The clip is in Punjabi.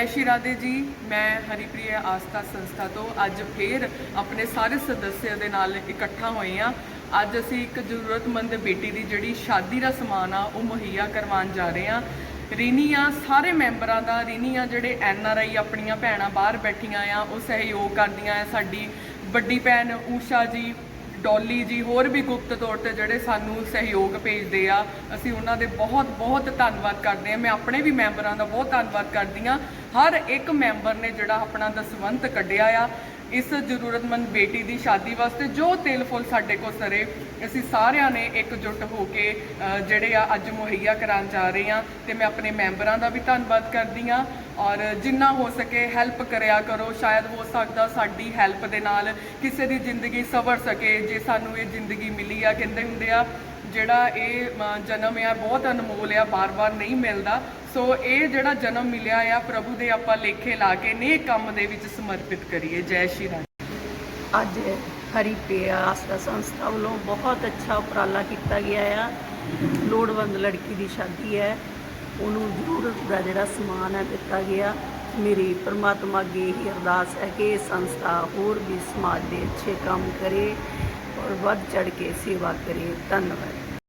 ਜੈ ਸ਼੍ਰੀ ਰਾਧੇ ਜੀ, ਮੈਂ ਹਰੀਪ੍ਰਿਆ ਆਸਥਾ ਸੰਸਥਾ ਤੋਂ ਅੱਜ ਫੇਰ ਆਪਣੇ ਸਾਰੇ ਸਦੱਸਿਆਂ ਦੇ ਨਾਲ ਇਕੱਠਾ ਹੋਏ ਆ ਅੱਜ ਅਸੀਂ ਇੱਕ ਜ਼ਰੂਰਤਮੰਦ ਬੇਟੀ ਦੀ ਜਿਹੜੀ ਸ਼ਾਦੀ ਦਾ ਸਮਾਨ ਆ, ਉਹ ਮੁਹੱਈਆ ਕਰਵਾਉਣ ਜਾ ਰਹੇ ਆ ਰੀਨੀਆਂ, ਸਾਰੇ ਮੈਂਬਰਾਂ ਦਾ, ਰੀਨੀਆਂ ਜਿਹੜੇ ਐਨ ਆਰ ਆਈ ਆਪਣੀਆਂ ਭੈਣਾਂ ਬਾਹਰ ਬੈਠੀਆਂ ਆ, ਉਹ ਸਹਿਯੋਗ ਕਰਦੀਆਂ ਆ। ਸਾਡੀ ਵੱਡੀ ਭੈਣ ਊਸ਼ਾ ਜੀ ਡੋਲੀ ਜੀ ਹੋਰ ਵੀ ਗੁਪਤ ਤੌਰ ਤੇ ਜਿਹੜੇ ਸਾਨੂੰ ਸਹਿਯੋਗ ਭੇਜਦੇ ਆ, ਅਸੀਂ ਉਹਨਾਂ ਦੇ ਬਹੁਤ ਬਹੁਤ ਧੰਨਵਾਦ ਕਰਦੇ ਆ। ਮੈਂ ਆਪਣੇ ਵੀ ਮੈਂਬਰਾਂ ਦਾ ਬਹੁਤ ਧੰਨਵਾਦ ਕਰਦੀ ਆ ਹਰ ਇੱਕ ਮੈਂਬਰ ਨੇ ਜਿਹੜਾ ਆਪਣਾ ਦਸਵੰਤ ਕੱਢਿਆ ਆ। ਇਸ ਜ਼ਰੂਰਤਮੰਦ ਬੇਟੀ ਦੀ ਸ਼ਾਦੀ ਵਾਸਤੇ ਜੋ ਤੇਲ ਫੁੱਲ ਸਾਡੇ ਕੋਲ ਸਰੇ, ਅਸੀਂ ਸਾਰਿਆਂ ਨੇ ਇਕਜੁੱਟ ਹੋ ਕੇ ਜਿਹੜੇ ਆ ਅੱਜ ਮੁਹੱਈਆ ਕਰਾਉਣ ਜਾ ਰਹੇ ਆ ਤੇ ਮੈਂ ਆਪਣੇ ਮੈਂਬਰਾਂ ਦਾ ਵੀ ਧੰਨਵਾਦ ਕਰਦੀ ਆ ਔਰ ਜਿੰਨਾ ਹੋ ਸਕੇ ਹੈਲਪ ਕਰਿਆ ਕਰੋ, ਸ਼ਾਇਦ ਹੋ ਸਕਦਾ ਸਾਡੀ ਹੈਲਪ ਦੇ ਨਾਲ ਕਿਸੇ ਦੀ ਜ਼ਿੰਦਗੀ ਸਵਰ ਸਕੇ, ਜੇ ਸਾਨੂੰ ਇਹ ਜ਼ਿੰਦਗੀ ਮਿਲੀ ਆ, ਕਹਿੰਦੇ ਹੁੰਦੇ ਆ ਜਿਹੜਾ ਇਹ ਜਨਮ ਆ, ਬਹੁਤ ਅਨਮੋਲ ਆ, ਬਾਰ-ਬਾਰ ਨਹੀਂ ਮਿਲਦਾ। ਸੋ ਇਹ ਜਿਹੜਾ ਜਨਮ ਮਿਲਿਆ ਆ, ਪ੍ਰਭੂ ਦੇ ਆਪਾਂ ਲੇਖੇ ਲਾ ਕੇ ਨੇਕ ਕੰਮ ਦੇ ਵਿੱਚ ਸਮਰਪਿਤ ਕਰੀਏ। ਜੈ ਸ਼੍ਰੀ ਰਾਮ। ਅੱਜ ਪਿਆ ਆਸਰਾ ਸੰਸਥਾ ਵੱਲੋਂ ਬਹੁਤ ਅੱਛਾ ਉਪਰਾਲਾ ਕੀਤਾ ਗਿਆ ਆ। ਲੋੜਵੰਦ ਲੜਕੀ ਦੀ ਸ਼ਾਦੀ ਹੈ। ਉਹਨੂੰ ਜ਼ਰੂਰਤ ਦਾ ਜਿਹੜਾ ਸਮਾਨ ਹੈ ਦਿੱਤਾ ਗਿਆ। ਮੇਰੀ ਪਰਮਾਤਮਾ ਅੱਗੇ ਹੀ ਅਰਦਾਸ ਹੈ ਕਿ ਇਹ ਸੰਸਥਾ ਹੋਰ ਵੀ ਸਮਾਜ ਦੇ ਅੱਛੇ ਕੰਮ ਕਰੇ ਔਰ ਵੱਧ ਚੜ ਕੇ ਸੇਵਾ ਕਰੇ। ਧੰਨਵਾਦ।